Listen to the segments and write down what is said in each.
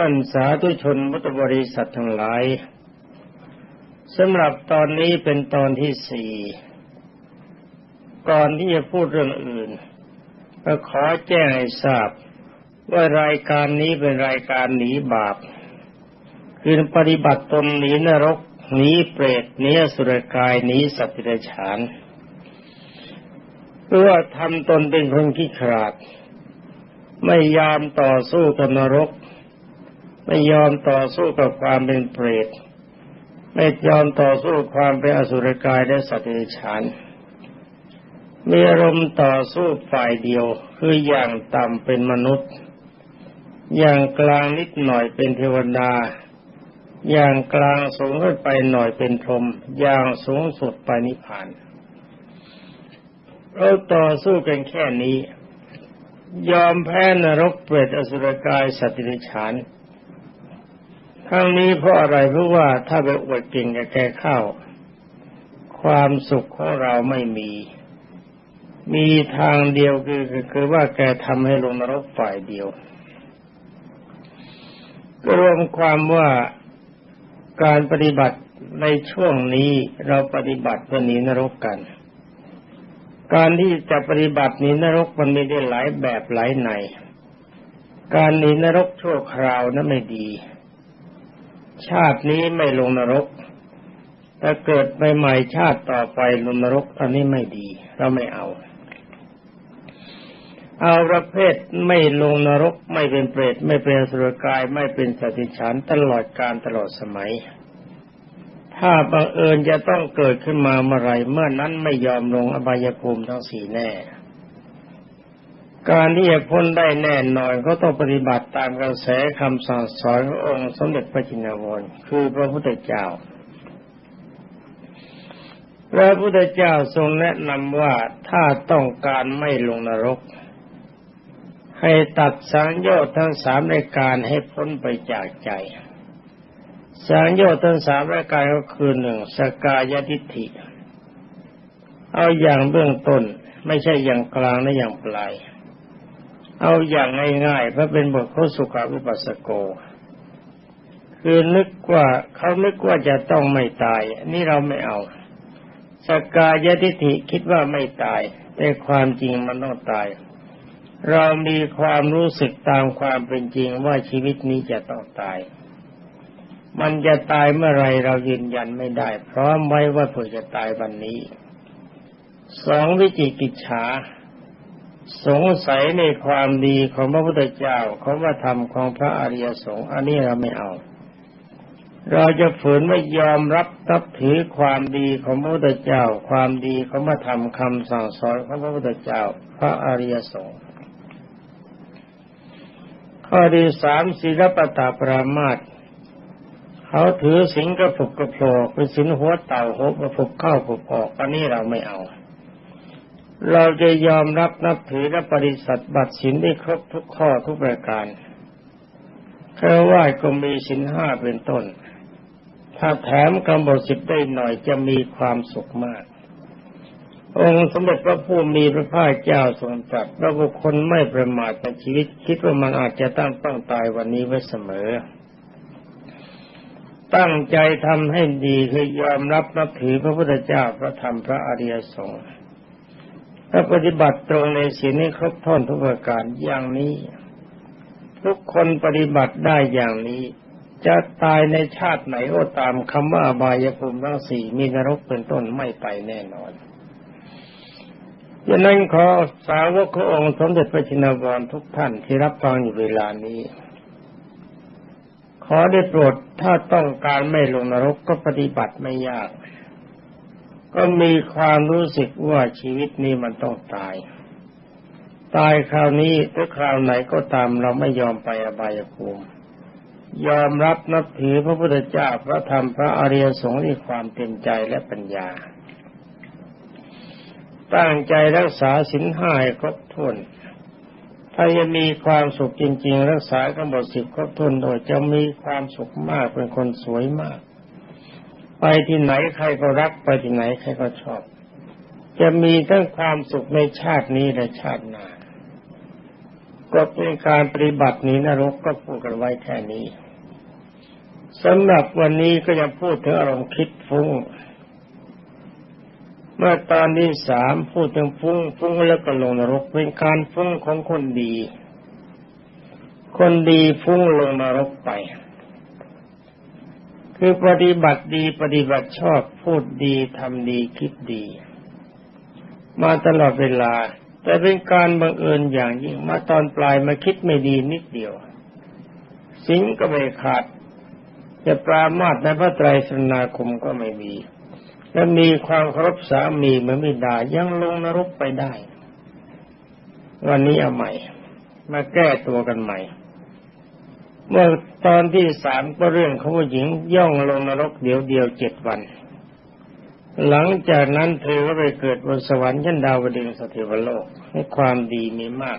ท่านสาธุชนพุทธบริษัททั้งหลายสำหรับตอนนี้เป็นตอนที่สี่ก่อนที่จะพูดเรื่องอื่นก็ขอแจ้งให้ทราบ ว่ารายการนี้เป็นรายการหนีบาป คือปฏิบัติตนหนีนรกหนีเปรตหนีสุรกายหนีสัตว์เดรัจฉานเพื่อทำตนเป็นคนขี้ขลาด ไม่ยอมต่อสู้กับนรก ไม่ยอมต่อสู้กับความเป็นเปรตไม่ยอมต่อสู้ความเป็นอสุรกายและสัตว์เดรัจฉานมีอารมณ์ต่อสู้ฝ่ายเดียวคืออย่างต่ำเป็นมนุษย์ อย่างกลางนิดหน่อยเป็นเทวดา อย่างกลางสูงขึ้นไปหน่อยเป็นพรหมอย่างสูงสุดไปนิพพานเราต่อสู้กันแค่นี้ ยอมแพ้นรกเปรตอสุรกายสัตว์ดิฉาน ทั้งนี้เพราะอะไรเพราะว่าถ้าไปอวดเก่งกับแกเข้า ความสุขของเราไม่มี มีทางเดียวคือคือว่าแกทำให้ลงนรกฝ่ายเดียวรวมความว่าการปฏิบัติในช่วงนี้เราปฏิบัติเพื่อหนีนรกกัน การที่จะปฏิบัติหนีนรกมันมีได้หลายแบบหลายในการหนีนรกชั่วคราวนั้นไม่ดี ชาตินี้ไม่ลงนรกถ้าเกิดใหม่ๆชาติต่อไปลงนรกอันนี้ไม่ดี เราไม่เอา เอาประเภทไม่ลงนรก ไม่เป็นเปรตไม่เป็นสุรกาย ไม่เป็นสติฉันตลอดการตลอดสมัย ถ้าบังเอิญจะต้องเกิดขึ้นมาเมื่อไรเมื่อนั้นไม่ยอมลงอบายภูมิทั้งสี่แน่ การที่จะพ้นได้แน่นอนก็ต้องปฏิบัติตามกระแสคำสั่งสอนขององค์สมเด็จพระจินวรคือพระพุทธเจ้าพระพุทธเจ้าทรงแนะนำว่าถ้าต้องการไม่ลงนรก ให้ตัดสังโยชน์ทั้งสามในการให้พ้นไปจากใจสังโยชน์ทั้งสามรายการก็คือหนึ่งสกายทิฏฐิ เอาอย่างเบื้องต้นไม่ใช่อย่างกลางและอย่างปลาย เอาอย่างง่ายๆเพราะเป็นบทข้สุขาวิปัสสโก คือนึกว่าเขานึกว่าจะต้องไม่ตาย นี่เราไม่เอาสกายทิฏฐิคิดว่าไม่ตาย แต่ความจริงมันต้องตาย เรามีความรู้สึกตามความเป็นจริงว่าชีวิตนี้จะต้องตาย มันจะตายเมื่อไรเรายืนยันไม่ได้ พร้อมไว้ว่าเผื่อจะตายวันนี้ สองวิจิกิจฉา สงสัยในความดีของพระพุทธเจ้าของพระธรรมของพระอริยสงฆ์อันนี้เราไม่เอา เราจะฝืนไม่ยอมรับนับถือความดีของพระพุทธเจ้า ความดีของพระธรรมคำสั่งสอนของพระพุทธเจ้า พระอริยสงฆ์ข้อที่สามศีลปตาปรามาตเขาถือสิงกระปุกกระโผลเป็นสินหัวเต่าหัวกระปุกเข้าปุกออกอันนี้เราไม่เอา เราจะยอมรับนับถือและปฏิสัตบัตรสินได้ครบทุกข้อทุกประการแค่ว่าก็มีสินห้าเป็นต้น ถ้าแถมกำหนดสิบได้หน่อยจะมีความสุขมาก องค์สมเด็จพระผู้มีพระภาคเจ้าทรงตรัสว่าบุคคลไม่ประมาทในชีวิต คิดว่ามันอาจจะตั้งต้องตายวันนี้ไว้เสมอ ตั้งใจทำให้ดีคือยอมรับนับถือพระพุทธเจ้าพระธรรมพระอริยสงฆ์ ถ้าปฏิบัติตรงในศีลนี้ครบถ้วนทุกประการอย่างนี้ ทุกคนปฏิบัติได้อย่างนี้ จะตายในชาติไหนก็ตามคำว่าบายภูมิทั้งสี่มีนรกเป็นต้นไม่ไปแน่นอนดังนั้นขอสาวกขององค์สมเด็จพระจินวรทุกท่านที่รับฟังอยู่เวลานี้ ขอได้โปรดถ้าต้องการไม่ลงนรกก็ปฏิบัติไม่ยาก ก็มีความรู้สึกว่าชีวิตนี้มันต้องตาย ตายคราวนี้หรือคราวไหนก็ตามเราไม่ยอมไปอบายภูมิยอมรับนับถือพระพุทธเจ้าพระธรรมพระอริยสงฆ์ด้วยความเต็มใจและปัญญา ตั้งใจรักษาสินห้าครบถ้วนถ้าจะมีความสุขจริง ๆ รักษากำหนดสิบครบถ้วนโดยจะมีความสุขมากเป็นคนสวยมาก ไปที่ไหนใครก็รักไปที่ไหนใครก็ชอบ จะมีทั้งความสุขในชาตินี้และชาติหน้ากฎในการปฏิบัตินีนรกก็พูดกันไว้แค่นี้สำหรับวันนี้ก็จะพูดถึงอารมณ์คิดฟุ้ง เมื่อตอนที่สามพูดถึงฟุ้งฟุ้งแล้วก็ลงนรกเป็นการฟุ้งของคนดี คนดีฟุ้งลงนรกไป คือปฏิบัติดีปฏิบัติชอบพูดดีทำดีคิดดี มาตลอดเวลา แต่เป็นการบังเอิญอย่างยิ่งมาตอนปลายมาคิดไม่ดีนิดเดียว สิงก็ไม่ขาด จะปรามาสในพระไตรสนาคมก็ไม่มี และมีความเคารพสามีเหมือนมิดายังลงนรกไปได้ วันนี้เอาใหม่ มาแก้ตัวกันใหม่ เมื่อตอนที่สามก็เรื่องของผู้หญิงย่องลงนรกเดียวเดียวเจ็ดวัน หลังจากนั้นเธอก็ไปเกิดบนสวรรค์ชั้นดาวดึงสถิวโลกให้ความดีมีมาก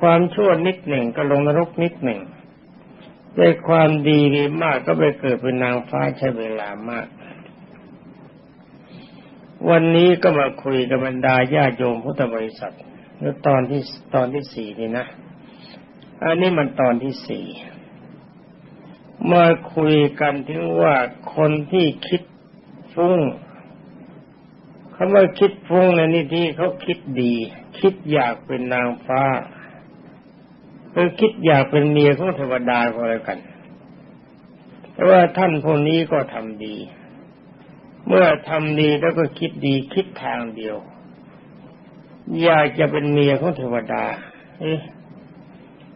ความชั่วนิดหนึ่งก็ลงนรกนิดหนึ่งได้ความดีมีมากก็ไปเกิดเป็นนางฟ้าใช้เวลามาก วันนี้ก็มาคุยกับบรรดาญาโยมพุทธบริษัทแล้วตอนที่ตอนที่สี่นี่นะ อันนี้มันตอนที่สี่มาคุยกันถึงว่าคนที่คิดฟุ้งคำว่าคิดฟุ้งในนี่ที่เขาคิดดี คิดอยากเป็นนางฟ้าคือคิดอยากเป็นเมียของเทวดาก็แล้วกัน แต่ว่าท่านคนนี้ก็ทำดี เมื่อทำดีแล้วก็คิดดีคิดทางเดียว อยากจะเป็นเมียของเทวดา เอ๊ะ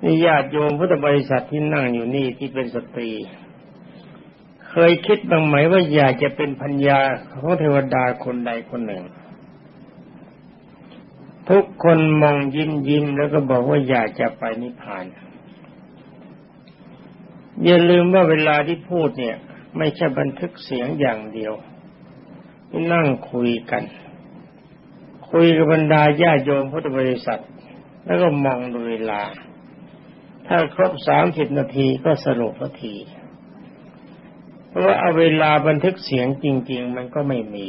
นี่ญาติโยมพุทธบริษัทที่นั่งอยู่นี่ที่เป็นสตรี เคยคิดบ้างไหมว่าอยากจะเป็นพัญญาของเทวดาคนใดคนหนึ่ง ทุกคนมองยิ้มยิ้มแล้วก็บอกว่าอยากจะไปนิพพานอย่าลืมว่าเวลาที่พูดเนี่ย ไม่ใช่บันทึกเสียงอย่างเดียวนั่งคุยกัน คุยกับบรรดาญาโยมพุทธบริษัท แล้วก็มองดูเวลา ถ้าครบสามสิบนาทีก็สรุปนาที เพราะว่าเอาเวลาบันทึกเสียงจริง ๆ มันก็ไม่มี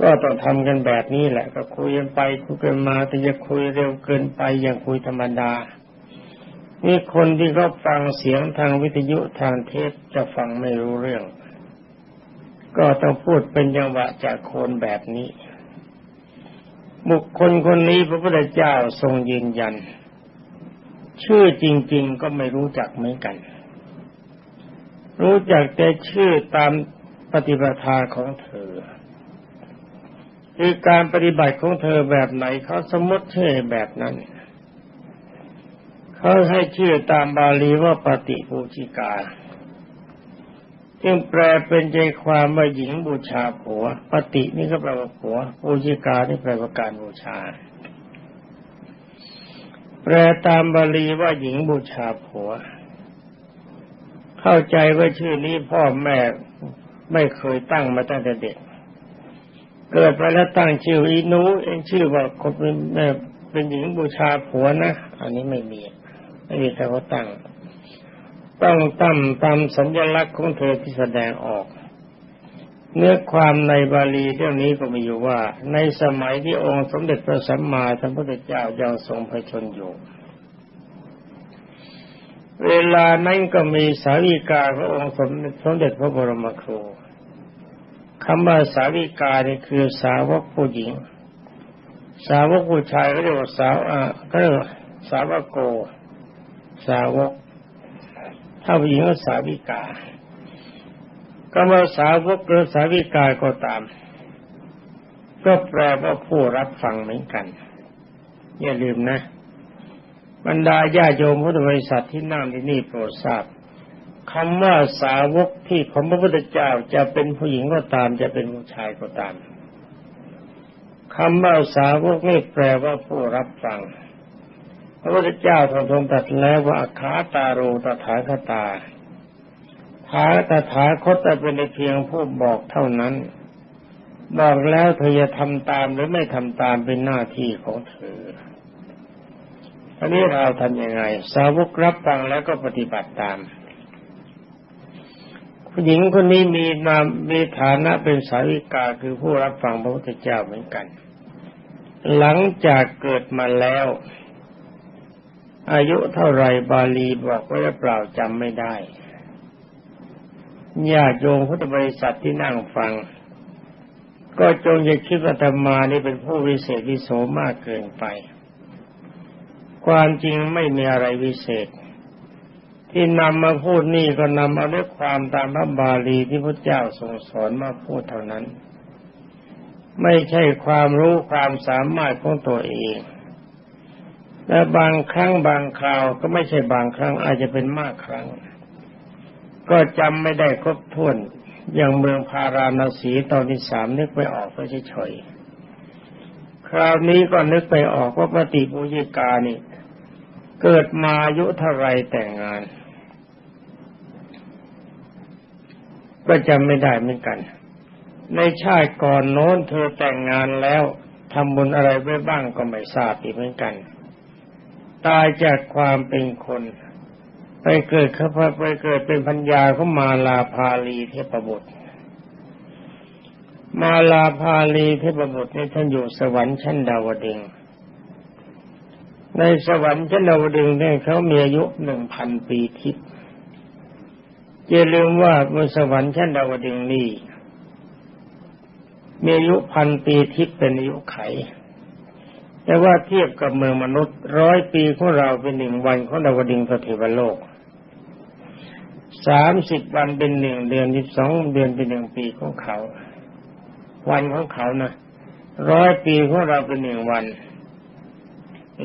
ก็ต้องทำกันแบบนี้แหละ ก็คุยกันไปคุยกันมาแต่จะคุยเร็วเกินไปอย่างคุยธรรมดานี่คนที่เขาฟังเสียงทางวิทยุทางเทปจะฟังไม่รู้เรื่อง ก็ต้องพูดเป็นจังหวะจากโคนแบบนี้ บุคคลคนนี้พระพุทธเจ้าทรงยืนยัน ชื่อจริง ๆ ก็ไม่รู้จักเหมือนกัน รู้จักแต่ชื่อตามปฏิปทาของเธอ คือการปฏิบัติของเธอแบบไหนเขาสมมติชื่อแบบนั้นเขาให้ชื่อตามบาลีว่าปฏิปูชิกาจึงแปลเป็นใจความว่าหญิงบูชาผัว ปฏินี่ก็แปลว่าผัวปูชิกานี่แปลว่าการบูชา แปลตามบาลีว่าหญิงบูชาผัว เข้าใจว่าชื่อนี้พ่อแม่ไม่เคยตั้งมาตั้งแต่เด็ก เกิดไปแล้วตั้งชื่ออีนูเองชื่อว่าคนเป็นเป็นหญิงบูชาผัวนะ อันนี้ไม่มีไม่มีใครเขาตั้ง ต้องตั้มตามสัญลักษณ์ของเธอที่แสดงออก เนื้อความในบาลีเรื่องนี้ก็มีอยู่ว่า ในสมัยที่องค์สมเด็จพระสัมมาสัมพุทธเจ้ายังทรงพระชนอยู่ เวลานั้นก็มีสาวิกาพระองค์สมเด็จพระบรมครูคำว่าสาวิกาเนี่ยคือสาวกผู้หญิง สาวกผู้ชายก็เรียกว่าสาวอ่าก็เรียกสาวกโก สาวก ถ้าผู้หญิงก็สาวิกา คำว่าสาวกหรือสาวิกาก็ตาม ก็แปลว่าผู้รับฟังเหมือนกัน อย่าลืมนะ บรรดาญาโยมพุทธบริษัทที่นั่งที่นี่โปรดทราบคำว่าสาวกที่ของพระพุทธเจ้าจะเป็นผู้หญิงก็ตาม จะเป็นผู้ชายก็ตามคำว่าสาวกนี่แปลว่าผู้รับฟัง พระพุทธเจ้าทรงทรงตรัสแล้วว่าขาตาโรตถาคตา ถาตถาคตแต่เป็นเพียงผู้บอกเท่านั้น บอกแล้วเธอจะทำตามหรือไม่ทำตามเป็นหน้าที่ของเธออันนี้เราทำยังไง สาวกรับฟังแล้วก็ปฏิบัติตามผู้หญิงคนนี้มีนามมีฐานะเป็นสาวิกาคือผู้รับฟังพระพุทธเจ้าเหมือนกัน หลังจากเกิดมาแล้ว อายุเท่าไรบาลีบอกไว้หรือเปล่าจำไม่ได้ ญาติโยมพุทธบริษัทที่นั่งฟัง ก็จงอย่าคิดว่าธรรมานี่เป็นผู้วิเศษวิโสมากเกินไป ความจริงไม่มีอะไรวิเศษ ที่นำมาพูดนี่ก็นำเอาด้วยความตามพระบาลีที่พระเจ้าทรงสอนมาพูดเท่านั้น ไม่ใช่ความรู้ความสามารถของตัวเองและบางครั้งบางคราวก็ไม่ใช่บางครั้งอาจจะเป็นมากครั้ง ก็จำไม่ได้ครบถ้วน อย่างเมืองพาราณสีตอนที่สามนึกไปออกก็เฉยๆคราวนี้ก็นึกไปออกว่าปฏิปุญิกานี่ เกิดมาอายุเท่าไรแต่งงาน ก็จำไม่ได้เหมือนกัน ในชาติก่อนโน้นเธอแต่งงานแล้วทำบุญอะไรไว้บ้างก็ไม่ทราบอีกเหมือนกัน ตายจากความเป็นคน ไปเกิดเขาไปเกิดเป็นพัญญาเขามาลาภาลีเทพบุตร มาลาภาลีเทพบุตรนี่ท่านอยู่สวรรค์ชั้นดาวดึงในสวรรค์ชั้นดาวดึงเนี่ยเขามีอายุหนึ่งพันปีทิพย์อย่าลืมว่าบนสวรรค์ชั้นดาวดึงนี่มีอายุพันปีทิพย์เป็นอายุไข แต่ว่าเทียบกับเมืองมนุษย์ร้อยปีของเราเป็นหนึ่งวันของดาวดิงพระเทวโลก สามสิบวันเป็นหนึ่งเดือนสิบสองเดือนเป็นหนึ่งปีของเขา วันของเขานะร้อยปีของเราเป็นหนึ่งวัน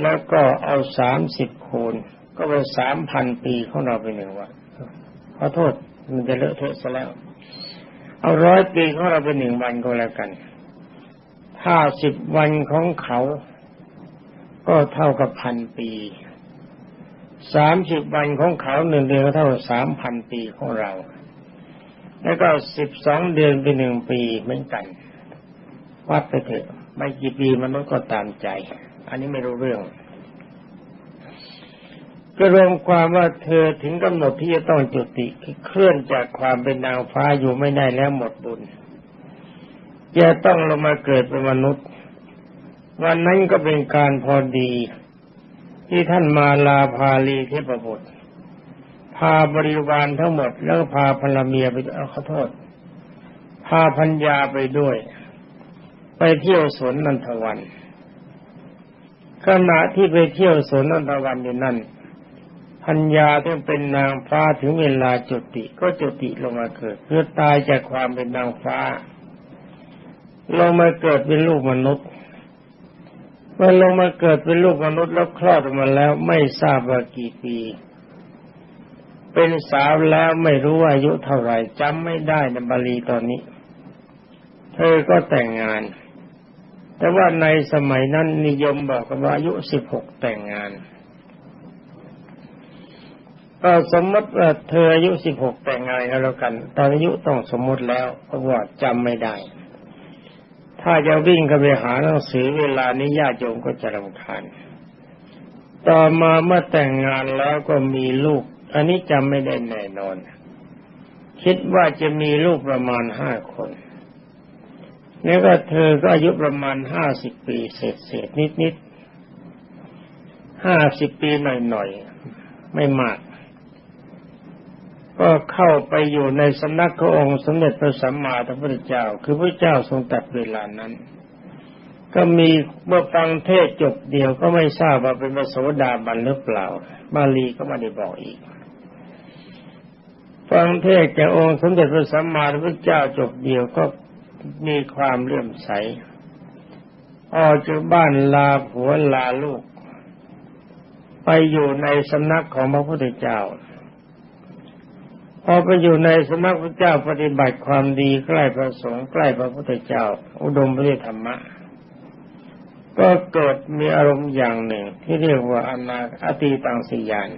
แล้วก็เอาสามสิบคูณก็เป็นสามพันปีของเราเป็นหนึ่งวันขอโทษมันจะเลอะเทอะซะแล้ว เอาร้อยปีของเราเป็นหนึ่งวันก็แล้วกันถ้าสิบวันของเขา ก็เท่ากับพันปี สามสิบวันของเขาหนึ่งเดือนก็เท่าสามพันปีของเรา แล้วก็สิบสองเดือนเป็นหนึ่งปีเหมือนกันวัดไปเถอะไม่กี่ปีมันก็ตามใจ อันนี้ไม่รู้เรื่อง ก็รวมความว่าเธอถึงกำหนดที่จะต้องจุติเคลื่อนจากความเป็นนางฟ้าอยู่ไม่ได้แล้วหมดบุญจะต้องลงมาเกิดเป็นมนุษย์ วันนั้นก็เป็นการพอดี ที่ท่านมาลาพาลีเทพบุตร พาบริวารทั้งหมด แล้วพาภรรเมียไปเอาขอโทษ พาพัญญาไปด้วย ไปเที่ยวสวนนันทวันขณะที่ไปเที่ยวสวนนันทวันอยู่นั่นพัญญาที่เป็นนางฟ้าถึงเวลาจุติก็จุติลงมาเกิดเพื่อตายจากความเป็นนางฟ้าลงมาเกิดเป็นลูกมนุษย์ มื่อลงมาเกิดเป็นลูกมนุษย์แล้วคลอดออกมาแล้วไม่ทราบว่ากี่ปี เป็นสาวแล้วไม่รู้อายุเท่าไหร่จำไม่ได้ในบาลีตอนนี้ เธอก็แต่งงาน แต่ว่าในสมัยนั้นนิยมบอกกันว่าอายุสิบหกแต่งงานก็สมมติว่าเธออายุสิบหกแต่งงานแล้วกัน ตอนอายุต้องสมมติแล้วเพราะว่าจำไม่ได้ ถ้าจะวิ่งเข้าไปหาหนังสือเวลานี้ญาติโยมก็จะรำคาญต่อมาเมื่อแต่งงานแล้วก็มีลูก อันนี้จำไม่ได้แน่นอน คิดว่าจะมีลูกประมาณห้าคนแล้วก็เธอก็อายุประมาณห้าสิบปีเศษเศษนิดนิดห้าสิบปีหน่อยหน่อยไม่มาก ก็เข้าไปอยู่ในสำนักขององค์สมเด็จพระสัมมาสัมพุทธเจ้า คือพระเจ้าทรงตัดเวลานั้น ก็มีเมื่อฟังเทศจบเดียวก็ไม่ทราบว่าเป็นพระโสดาบันหรือเปล่า บาลีก็ไม่ได้บอกอีก ฟังเทศจากองค์สมเด็จพระสัมมาสัมพุทธเจ้าจบเดียวก็มีความเลื่อมใสออกจากบ้านลาผัวลาลูก ไปอยู่ในสำนักของพระพุทธเจ้า พอไปอยู่ในสมัครพระเจ้าปฏิบัติความดีใกล้พระสงฆ์ใกล้พระพุทธเจ้า อุดมไปด้วยธรรมะ ก็เกิดมีอารมณ์อย่างหนึ่ง ที่เรียกว่าอนาอติตังสิยาน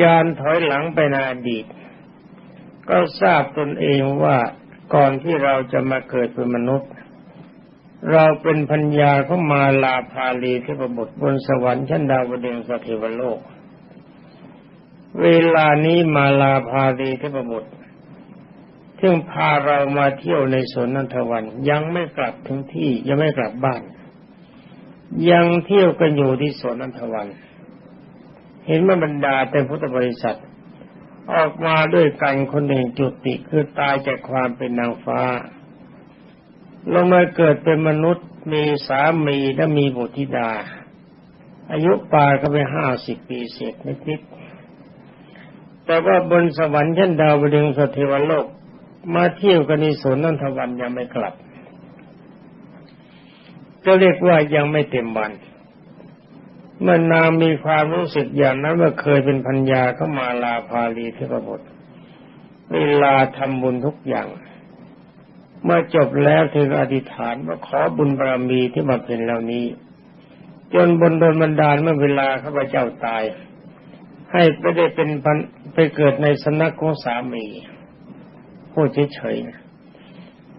ยานถอยหลังไปในอดีต ก็ทราบตนเองว่าก่อนที่เราจะมาเกิดเป็นมนุษย์ เราเป็นพัญญาของมาลาภาลีเทพบุตรบนสวรรค์ชั้นดาวดึงสถิวโลก เวลานี้มาลาพาดีเทพบุตรซึ่งพาเรามาเที่ยวในสวนนันทวัน ยังไม่กลับถึงที่ยังไม่กลับบ้าน ยังเที่ยวกันอยู่ที่สวนนันทวัน เห็นว่าบรรดาแต่พุทธบริษัท ออกมาด้วยกันคนหนึ่งจุติคือตายจากความเป็นนางฟ้า ลงมาเกิดเป็นมนุษย์มีสามีและมีบุตรธิดา อายุปลาก็ไปห้าสิบปีเศษนิดๆ แต่ว่าบนสวรรค์ชั้นดาวดึงสเทวโลก มาเที่ยวกันในสวนนันทวันยังไม่กลับ ก็เรียกว่ายังไม่เต็มวันเมื่อนางมีความรู้สึกอย่างนั้นว่าเคยเป็นพัญญาเข้ามาลาภาลีเทพบุตรเวลาทำบุญทุกอย่าง เมื่อจบแล้วเธออธิษฐานว่าขอบุญบารมีที่มาเป็นเหล่านี้ จนบนโดนบันดาลเมื่อเวลาข้าพเจ้าตาย ให้ไปได้เป็นพัน ไปเกิดในสนักของสามีพูดเฉยๆนะ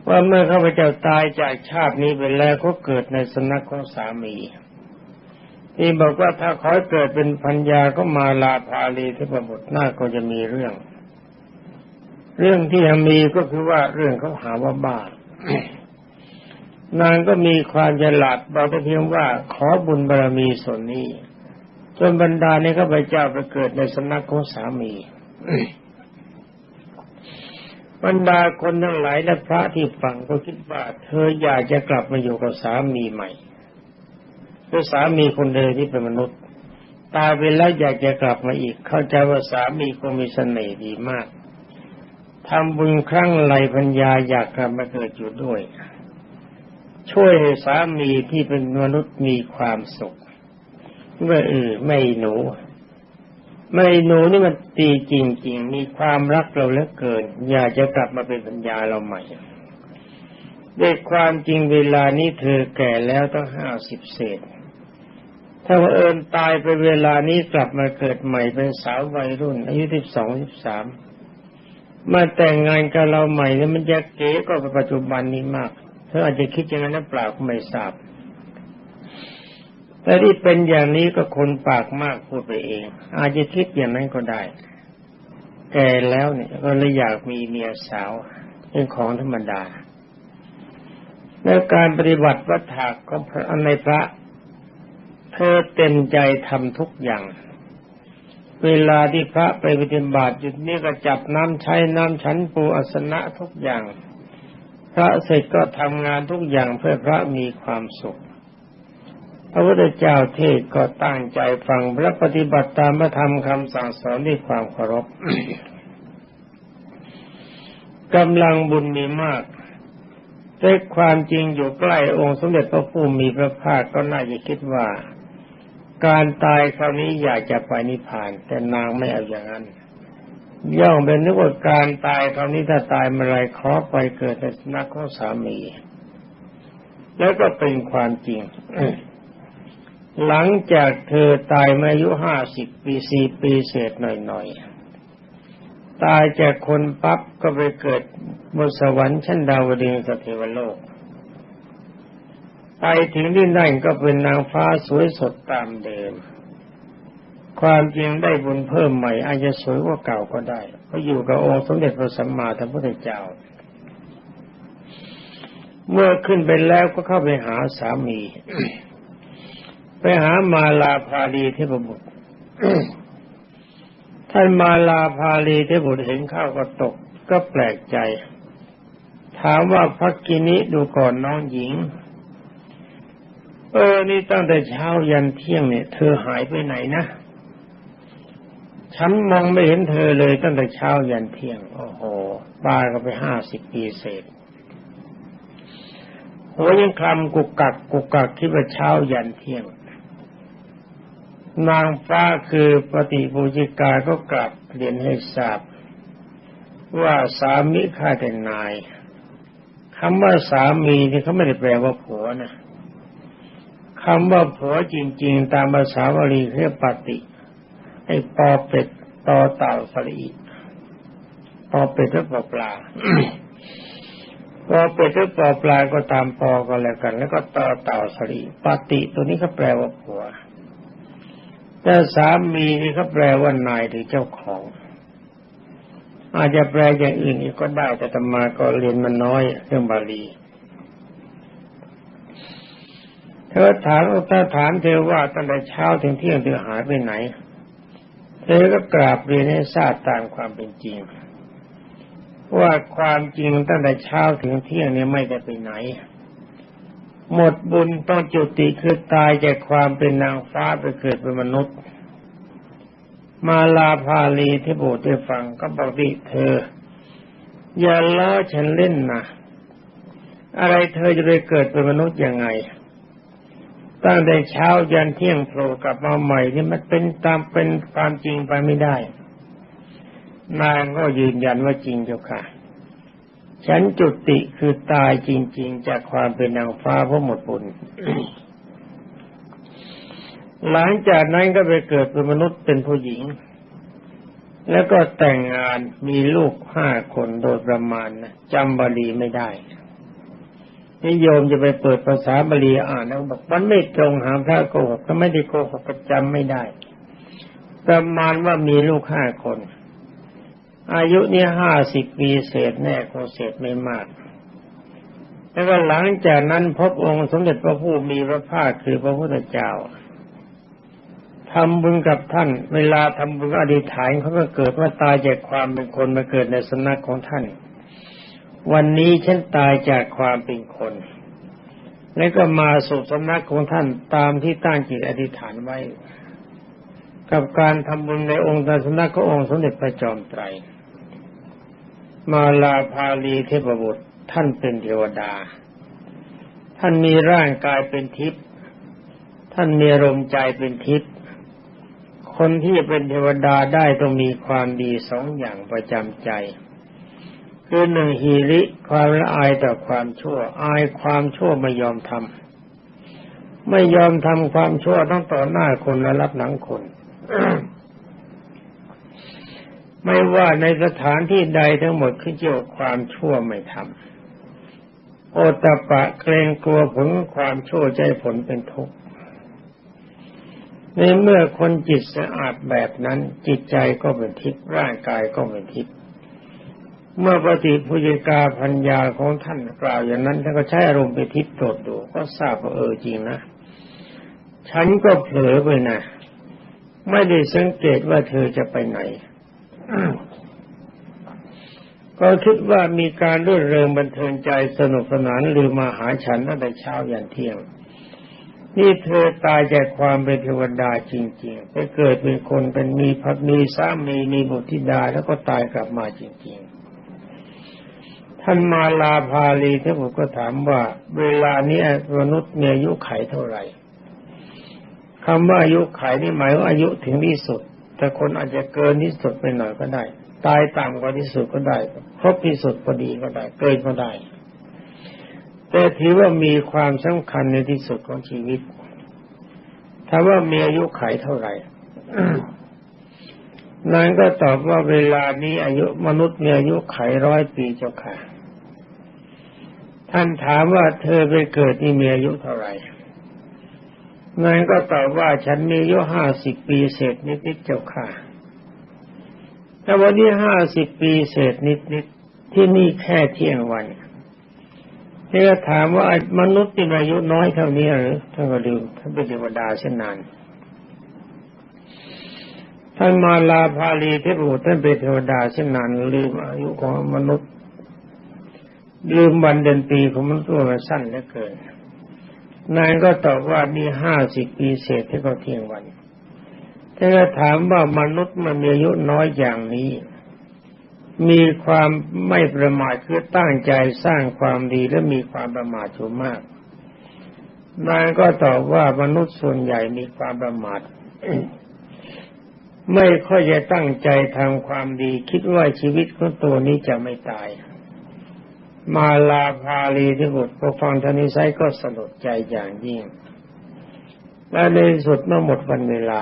ว่าเมื่อข้าพเจ้าตายจากชาตินี้ไปแล้วก็เกิดในสนักของสามีที่บอกว่าถ้าขอเกิดเป็นพัญญาก็มาลาภาลีที่ประบุตรหน้าก็จะมีเรื่อง เรื่องที่มีก็คือว่าเรื่องเขาหาว่าบ้านางก็มีความฉลาดบอกแต่เพียงว่าขอบุญบารมีส่วนนี้ จนบรรดาในข้าพเจ้าไปเกิดในสนักของสามีบรรดาคนทั้งหลายและพระที่ฟังก็คิดว่าเธออยากจะกลับมาอยู่กับสามีใหม่คือสามีคนเดิมที่เป็นมนุษย์ ตายไปแล้วอยากจะกลับมาอีก เข้าใจว่าสามีคงมีเสน่ห์ดีมากทำบุญครั้งไรพัญญาอยากกลับมาเกิดอยู่ด้วย ช่วยให้สามีที่เป็นมนุษย์มีความสุข เมื่อเออไม่หนู ไม่หนูนี่มันตีจริง ๆ มีความรักเราเหลือเกิน อยากจะกลับมาเป็นปัญญาเราใหม่ด้วยความจริงเวลานี้เธอแก่แล้วต้องห้าสิบเศษ ถ้าว่าเอิญตายไปเวลานี้กลับมาเกิดใหม่เป็นสาววัยรุ่น อายุสิบสองสิบสามมาแต่งงานกับเราใหม่แล้วมันจะเก๋ก็ปัจจุบันนี้มาก เธออาจจะคิดอย่างนั้นเปล่าก็ไม่ทราบ แต่ที่เป็นอย่างนี้ก็คนปากมากพูดไปเอง อาจจะคิดอย่างนั้นก็ได้ แก่แล้วเนี่ยก็เลยอยากมีเมียสาวเป็นของธรรมดาในการปฏิบัติวัฏถากของพระในพระ เธอเต็มใจทำทุกอย่าง เวลาที่พระไปปฏิบัติจุดนี้ก็จับน้ำใช้น้ำฉันปูอัสนะทุกอย่าง พระเสร็จก็ทำงานทุกอย่างเพื่อพระมีความสุข พระพุทธเจ้าเทศก็ตั้งใจฟังและปฏิบัติตามพระธรรมคำสั่งสอนด้วยความเคารพกำลังบุญมีมากแต่ความจริงอยู่ใกล้องค์สมเด็จพระผู้มีพระภาคก็น่าจะคิดว่า การตายคราวนี้อยากจะไปนิพพาน แต่นางไม่เอาอย่างนั้น ย่อมเป็นนึกว่าการตายคราวนี้ถ้าตายเมื่อไรขอไปเกิดในสนักของสามี แล้วก็เป็นความจริง หลังจากเธอตายมาอายุห้าสิบปีสี่ปีเศษหน่อยๆ ตายจากคนปั๊บก็ไปเกิดบนสวรรค์ชั้นดาวดึงสเทวโลก ไปถึงที่นั่นก็เป็นนางฟ้าสวยสดตามเดิม ความจริงได้บุญเพิ่มใหม่ อาจจะสวยกว่าเก่าก็ได้เพราะอยู่กับองค์สมเด็จพระสัมมาสัมพุทธเจ้า เมื่อขึ้นไปแล้วก็เข้าไปหาสามี ไปหามาลาภาลีเทพบุตรท่านมาลาภาลีเทพบุตรเห็นข้าวก็ตก ก็แปลกใจ ถามว่าพักกินิดูก่อนน้องหญิง เออ นี่ตั้งแต่เช้ายันเที่ยงเนี่ย เธอหายไปไหนนะฉันมองไม่เห็นเธอเลยตั้งแต่เช้ายันเที่ยง โอ้โหป้าก็ไปห้าสิบปีเศษหัวยังคลำกุกกักกุกกักคิดว่าเช้ายันเที่ยง นางฟ้าคือปฏิบูจิกาก็กลับเรียนให้ทราบ ว่าสามีข้าแต่นายคำว่าสามีนี่เขาไม่ได้แปลว่าผัวนะคำว่าผัวจริง ๆ ตามภาษาบาลีเรียกปฏิไอ้ปอเป็ดตอเต่าสลีปอเป็ดหรือปอปลาปอเป็ดหรือปอปลาก็ตามปอก็แล้วกัน แล้วก็ตอเต่าสลีปฏิตัวนี้เขาแปลว่าผัว แต่สามีนี่เขาแปลว่านายหรือเจ้าของ อาจจะแปลอย่างอื่นอีกก็ได้แต่ธรรมาก็เรียนมันน้อยเรื่องบาลีเธอถามถ้าถามเธอว่าตั้งแต่เช้าถึงเที่ยงเธอหายไปไหน เธอก็กราบเรียนให้ทราบตามความเป็นจริง ว่าความจริงตั้งแต่เช้าถึงเที่ยงนี้ไม่ได้ไปไหน หมดบุญต้องจุติคือตายจากความเป็นนางฟ้าไปเกิดเป็นมนุษย์ มาลาภาลีที่โบสถ์ได้ฟังก็บอกดิเธอ อย่าล้อฉันเล่นนะอะไรเธอจะไปเกิดเป็นมนุษย์ยังไง ตั้งแต่เช้ายันเที่ยงโผล่กลับมาใหม่นี่มันเป็นตามเป็นความจริงไปไม่ได้ นางก็ยืนยันว่าจริงเจ้าค่ะ ฉันจุติคือตายจริง ๆ จากความเป็นนางฟ้าเพราะหมดบุญหลังจากนั้นก็ไปเกิดเป็นมนุษย์เป็นผู้หญิง แล้วก็แต่งงานมีลูกห้าคนโดยประมาณนะจำบาลีไม่ได้นิยมจะไปเปิดภาษาบาลีอ่านแล้วบอกมันไม่ตรงหาพระโกหกก็ไม่ได้โกหกประจำไม่ได้ ประมาณว่ามีลูกห้าคน อายุนี่ห้าสิบปีเศษแน่คงเศษไม่มากแล้วก็หลังจากนั้นพบองค์สมเด็จพระผู้มีพระภาคคือพระพุทธเจ้าทำบุญกับท่าน เวลาทำบุญอธิษฐานเขาก็เกิดว่าตายจากความเป็นคนมาเกิดในสนักของท่าน วันนี้ฉันตายจากความเป็นคน แล้วก็มาสู่สำนักของท่านตามที่ตั้งจิตอธิษฐานไว้ กับการทำบุญในองค์ตาสนักขององค์สมเด็จพระจอมไตร มาลาภาลีเทพบุตร ท่านเป็นเทวดา ท่านมีร่างกายเป็นทิพย์ท่านมีอารมใจเป็นทิพย์คนที่เป็นเทวดาได้ต้องมีความดีสองอย่างประจำใจ คือหนึ่งฮีริความละอายต่อความชั่ว อายความชั่วไม่ยอมทำไม่ยอมทำความชั่วต้องต่อหน้าคนและรับหลังคน ไม่ว่าในสถานที่ใดทั้งหมดขึ้นเกี่ยวกับความชั่วไม่ทำโอตปะเกรงกลัวผลความชั่วใจผลเป็นทุกข์ในเมื่อคนจิตสะอาดแบบนั้น จิตใจก็เป็นทิพย์ร่างกายก็เป็นทิพย์เมื่อปฏิพุจิกาพัญญาของท่านกล่าวอย่างนั้นท่านก็ใช้อารมณ์ไปทิพย์ตรวจดูก็ทราบว่าเออจริงนะ ฉันก็เผลอไปนะไม่ได้สังเกตว่าเธอจะไปไหน ก็คิดว่ามีการรื่นเริงบันเทิงใจสนุกสนานหรือมาหาฉันตั้งแต่เช้ายันเที่ยง นี่เธอตายจากความเป็นเทวดาจริงๆ ไปเกิดเป็นคนเป็นมีพักมีสามีมีบุตรธิดาแล้วก็ตายกลับมาจริงๆ ท่านมาลาภาลีท่านผมก็ถามว่า เวลานี้มนุษย์มีอายุไขเท่าไหร่คำว่าอายุไขนี่หมายว่าอายุถึงที่สุด แต่คนอาจจะเกินที่สุดไปหน่อยก็ได้ ตายต่ำกว่าที่สุดก็ได้ครบที่สุดพอดีก็ได้ เกินก็ได้ แต่ถือว่ามีความสำคัญในที่สุดของชีวิตถ้าว่ามีอายุไขเท่าไหร่นางก็ตอบว่าเวลานี้อายุมนุษย์มีอายุไขร้อยปีเจ้าค่ะ ท่านถามว่าเธอไปเกิดนี่มีอายุเท่าไหร่ นางก็ตอบว่าฉันมีอายุห้าสิบปีเศษนิดๆเจ้าค่ะแต่วันนี้ห้าสิบปีเศษนิดๆที่นี่แค่เที่ยงวันเธอถามว่ามนุษย์มีอายุน้อยเท่านี้หรือท่านก็ดูท่านเป็นเทวดาเช่นนั้นท่านมาลาภาลีเทพบุตรท่านเป็นเทวดาเช่นนั้นลืมอายุของมนุษย์ ลืมวันเดือนปีของมนุษย์ว่าสั้นเหลือเกิน นายก็ตอบว่ามีห้าสิบปีเศษที่เขาเที่ยงวันแต่ถ้าถามว่ามนุษย์มันมีอายุน้อยอย่างนี้ มีความไม่ประมาทคือตั้งใจสร้างความดีและมีความประมาทสูงมาก นายก็ตอบว่ามนุษย์ส่วนใหญ่มีความประมาทไม่ค่อยจะตั้งใจทำความดี คิดว่าชีวิตของตัวนี้จะไม่ตาย มาลาภาลีที่บุตรพอฟังทานิไซก็สลดใจอย่างยิ่ง และในสุดเมื่อหมดวันเวลา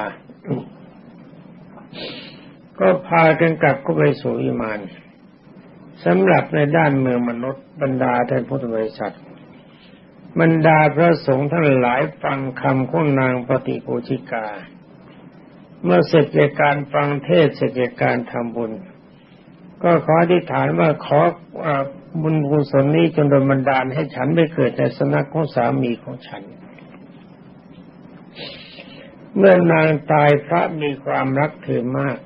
ก็พากันกลับก็ไปสู่อิมานสำหรับในด้านเมืองมนุษย์บรรดาท่านพุทธบริษัทบรรดาพระสงฆ์ทั้งหลายฟังคำของนางปฏิโูชิกา เมื่อเสร็จจากการฟังเทศเสร็จจากการทำบุญ ก็ขออธิษฐานว่าขอ บุญกุศลนี้จนโดนบันดาลให้ฉันไปเกิดในสนักของสามีของฉัน เมื่อนางตายพระมีความรักเธอมาก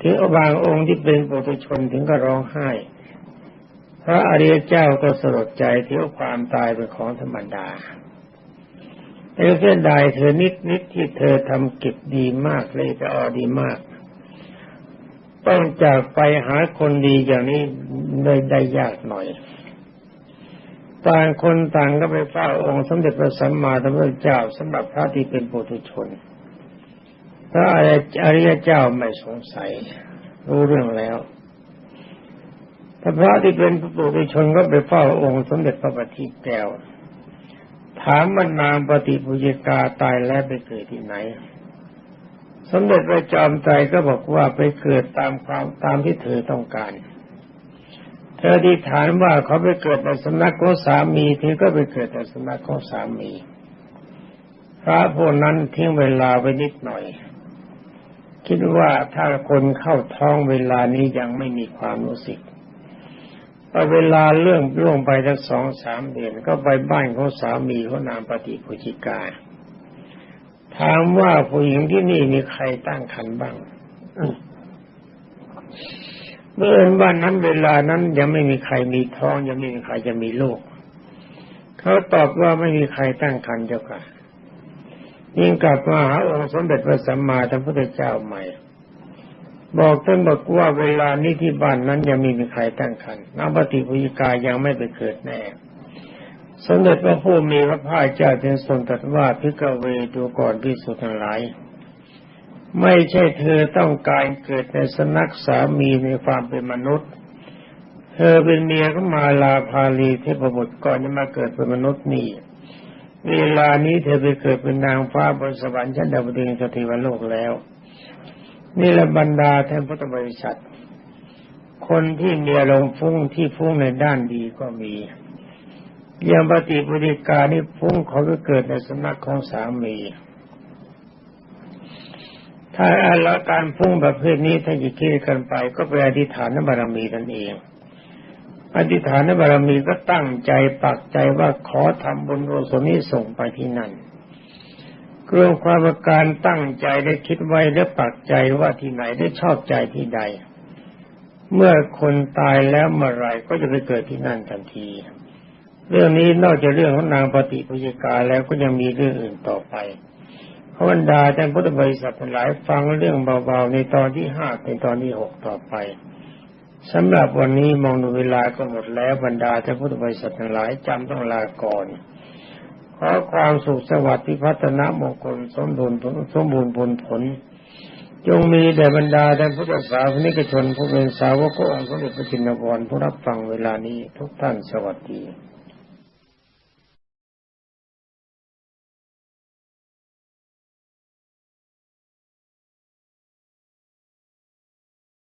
ถึงบางองค์ที่เป็นปุถุชนถึงก็ร้องไห้ พระอริยเจ้าก็สลดใจที่ว่าความตายเป็นของธรรมดาแต่เพื่อนใดเธอนิดนิดที่เธอทำกิจดีมากเลยจะออดีมาก ต้องจากไปหาคนดีอย่างนี้ได้ได้ยากหน่อย ต่างคนต่างก็ไปเฝ้าองค์สมเด็จพระสัมมาสัมพุทธเจ้าสำหรับพระที่เป็นปุถุชน พระอริยเจ้าไม่สงสัย รู้เรื่องแล้วถ้าพระที่เป็นปุถุชนก็ไปเฝ้าองค์สมเด็จพระบัณฑิตแก้วถามว่านางปฏิปุจิกาตายแล้วไปเกิดที่ไหน สมเด็จพระจอมใจก็บอกว่าไปเกิดตามความตามที่เธอต้องการ เธอที่ถามว่าเขาไปเกิดในสำนักของสามีเธอก็ไปเกิดในสำนักของสามี พระพวกนั้นทิ้งเวลาไว้นิดหน่อย คิดว่าถ้าคนเข้าท้องเวลานี้ยังไม่มีความรู้สึกพอเวลาเรื่องล่วงไปสักสองสามเดือนก็ไปบ้านของสามีเขานามปฏิปุจิกา ถามว่าผู้หญิงที่นี่มีใครตั้งครรภ์บ้างเมื่อบ้านนั้นเวลานั้นยังไม่มีใครมีท้องยังไม่มีใครจะมีลูกเขาตอบว่าไม่มีใครตั้งครรภ์เจ้าค่ะยิ่งกลับมาหาองค์สมเด็จพระสัมมาสัมพุทธเจ้าใหม่ บอกท่านบอกว่าเวลานี้ที่บ้านนั้นยังไม่มีใครตั้งครรภ์นางปฏิปุิกายังไม่ไปเกิดแน่ สมเด็จพระผู้มีพระภาคเจ้าจึงทรงตรัสว่าพิกเวดูก่อนพิสุทั้งหลาย ไม่ใช่เธอต้องการเกิดในสนักสามีในความเป็นมนุษย์ เธอเป็นเมียของมาลาภาลีเทพบุตรก่อนจะมาเกิดเป็นมนุษย์นี่ เวลานี้เธอไปเกิดเป็นนางฟ้าบนสวรรค์ชั้นดาวดึงสถิวโลกแล้ว นี่ละบรรดาท่านพุทธบริษัท คนที่มีอารมณ์ฟุ้งที่ฟุ้งในด้านดีก็มี ย่างปฏิบุริการนี่ฟุ้งเขาก็เกิดในสำนักของสามี ถ้าอาการฟุ้งประเภทนี้ถ้าจะคิดกันไป ก็ไปอธิษฐานบารมีนั่นเอง อธิษฐานบารมีก็ตั้งใจปักใจว่าขอทำบุญโรสนี้ส่งไปที่นั่นรวมความการตั้งใจได้คิดไว้และปักใจว่าที่ไหนได้ชอบใจที่ใด เมื่อคนตายแล้วเมื่อไรก็จะไปเกิดที่นั่นทันที เรื่องนี้นอกจากเรื่องของนางปฏิปุจิกาแล้วก็ยังมีเรื่องอื่นต่อไปพระบรรดาท่านพุทธบริษัทหลายฟังเรื่องเบาๆในตอนที่ห้าเป็นตอนที่หกต่อไปสำหรับวันนี้มองดูเวลาก็หมดแล้วบรรดาท่านพุทธบริษัทหลายจำต้องลาก่อน ขอความสุขสวัสดิ์พิพัฒนามงคลสมบูรณ์สมบูรณ์ผลผลจงมีแด่บรรดาท่านพุทธศาสนิกชนผู้เป็นสาวกองสมเด็จพระจินวรผู้รับฟังเวลานี้ทุกท่านสวัสดี